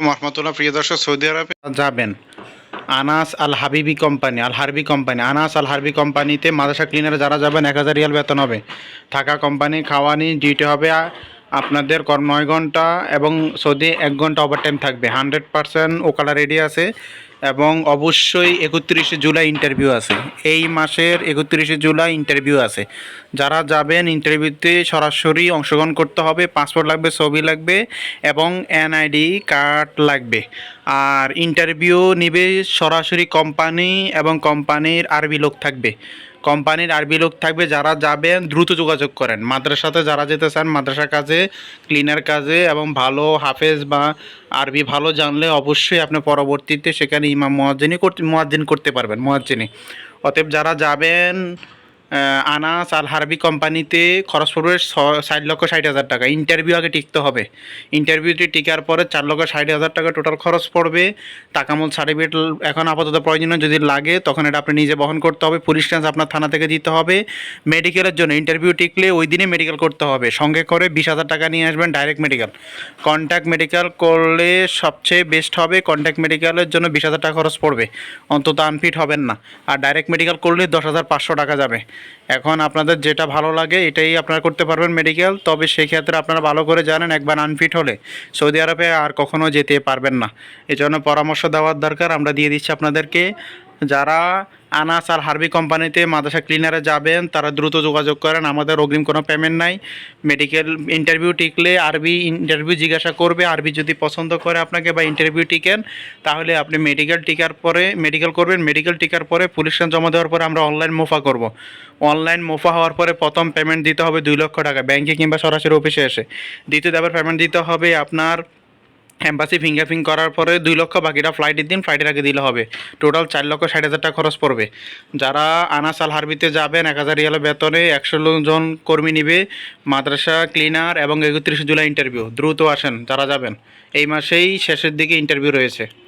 রহমতুল্লাহ প্রিয় দর্শক, সৌদি আরবে যাবেন। Anas Al Habibi company, Al Harbi company, Anas Al Harbi কোম্পানিতে মাদ্রাসা ক্লিনারে যারা যাবেন, এক হাজার রিয়াল বেতন হবে। থাকা কোম্পানি খাওয়ানি ডিউটি হবে আপনাদের নয় ঘণ্টা এবং সৌদি এক ঘণ্টা ওভার টাইম থাকবে। হান্ড্রেড পারসেন্ট ওকালা রেডি আছে। এবং অবশ্যই একত্রিশে জুলাই ইন্টারভিউ আছে। এই মাসের একত্রিশে জুলাই ইন্টারভিউ আছে। যারা যাবেন ইন্টারভিউতে সরাসরি অংশগ্রহণ করতে হবে পাসপোর্ট লাগবে, ছবি লাগবে এবং এনআইডি কার্ড লাগবে। আর ইন্টারভিউ নিবে সরাসরি কোম্পানি এবং কোম্পানির আরবি লোক থাকবে। কোম্পানির আরবি লোক থাকবে, যারা যাবেন দ্রুত যোগাযোগ করেন। মাদ্রাসাতে যারা যেতে চান মাদ্রাসা কাজে ক্লিনার কাজে এবং ভালো হাফেজ বা আরবি ভালো জানলে অবশ্যই আপনি পরবর্তীতে সেখানে ইমাম মোয়াজ্জিনি করতে মোয়াজ্জিন করতে পারবেন মোয়াজ্জিনি অতএব যারা যাবেন আনাস আল হারবি কোম্পানিতে খরচ পড়বে ষাট লক্ষ ষাট হাজার টাকা। ইন্টারভিউ আগে টিকতে হবে। ইন্টারভিউতে টিকার পরে চার লক্ষ ষাট হাজার টাকা টোটাল খরচ পড়বে। টাকামূল সার্টিফিকেট এখন আপাতত প্রয়োজনীয় যদি লাগে, তখন এটা আপনি নিজে বহন করতে হবে। পুলিশ ট্রান্স আপনার থানা থেকে দিতে হবে। মেডিকেলের জন্য ইন্টারভিউ টিকলে ওই দিনে মেডিকেল করতে হবে। সঙ্গে করে বিশ হাজার টাকা নিয়ে আসবেন ডাইরেক্ট মেডিকেল কন্ট্যাক্ট মেডিকেল করলে সবচেয়ে বেস্ট হবে কন্ট্যাক্ট মেডিকেলের জন্য বিশ হাজার টাকা খরচ পড়বে। অন্তত আনফিট হবেন না। আর ডাইরেক্ট মেডিকেল করলে দশ হাজার পাঁচশো টাকা যাবে। এখন আপনাদের যেটা ভালো লাগে, এটাই আপনারা করতে পারবেন মেডিকেল তবে সেক্ষেত্রে আপনারা ভালো করে জানেন, একবার আনফিট হলে সৌদি আরবে আর কখনও যেতে পারবেন না। এজন্য পরামর্শ দেওয়ার দরকার, আমরা দিয়ে দিচ্ছি আপনাদেরকে। যারা আনাস আর হারবি কোম্পানিতে মাদ্রাসা ক্লিনারে যাবেন, তারা দ্রুত যোগাযোগ করেন। আমাদের অগ্রিম কোনো পেমেন্ট নাই। মেডিকেল ইন্টারভিউ টিকলে আরবি ইন্টারভিউ জিজ্ঞাসা করবে। আরবি যদি পছন্দ করে আপনাকে বা ইন্টারভিউ টিকেন, তাহলে আপনি মেডিকেল টিকার পরে মেডিকেল করবেন। মেডিকেল টিকার পরে পুলিশ জমা দেওয়ার পরে আমরা অনলাইন মোফা করব। অনলাইন মোফা হওয়ার পরে প্রথম পেমেন্ট দিতে হবে দুই লক্ষ টাকা। ব্যাংকে কিংবা সরাসরি অফিসে এসে। দ্বিতীয় দাবার পেমেন্ট দিতে হবে আপনার এম্বাসি ফিঙ্গারপ্রিং করার পরে দুই লক্ষ বাকিটা ফ্লাইটের দিন ফ্লাইটের আগে দিলে হবে। টোটাল চার লক্ষ ষাট হাজার টাকা খরচ পড়বে। যারা আনাসাল হারবিতে যাবেন, এক হাজার রিয়ালের বেতনে একশো জন কর্মী নিবে, মাদ্রাসা ক্লিনার এবং একত্রিশে জুলাই ইন্টারভিউ দ্রুত আসেন যারা যাবেন। এই মাসেই শেষের দিকে ইন্টারভিউ রয়েছে।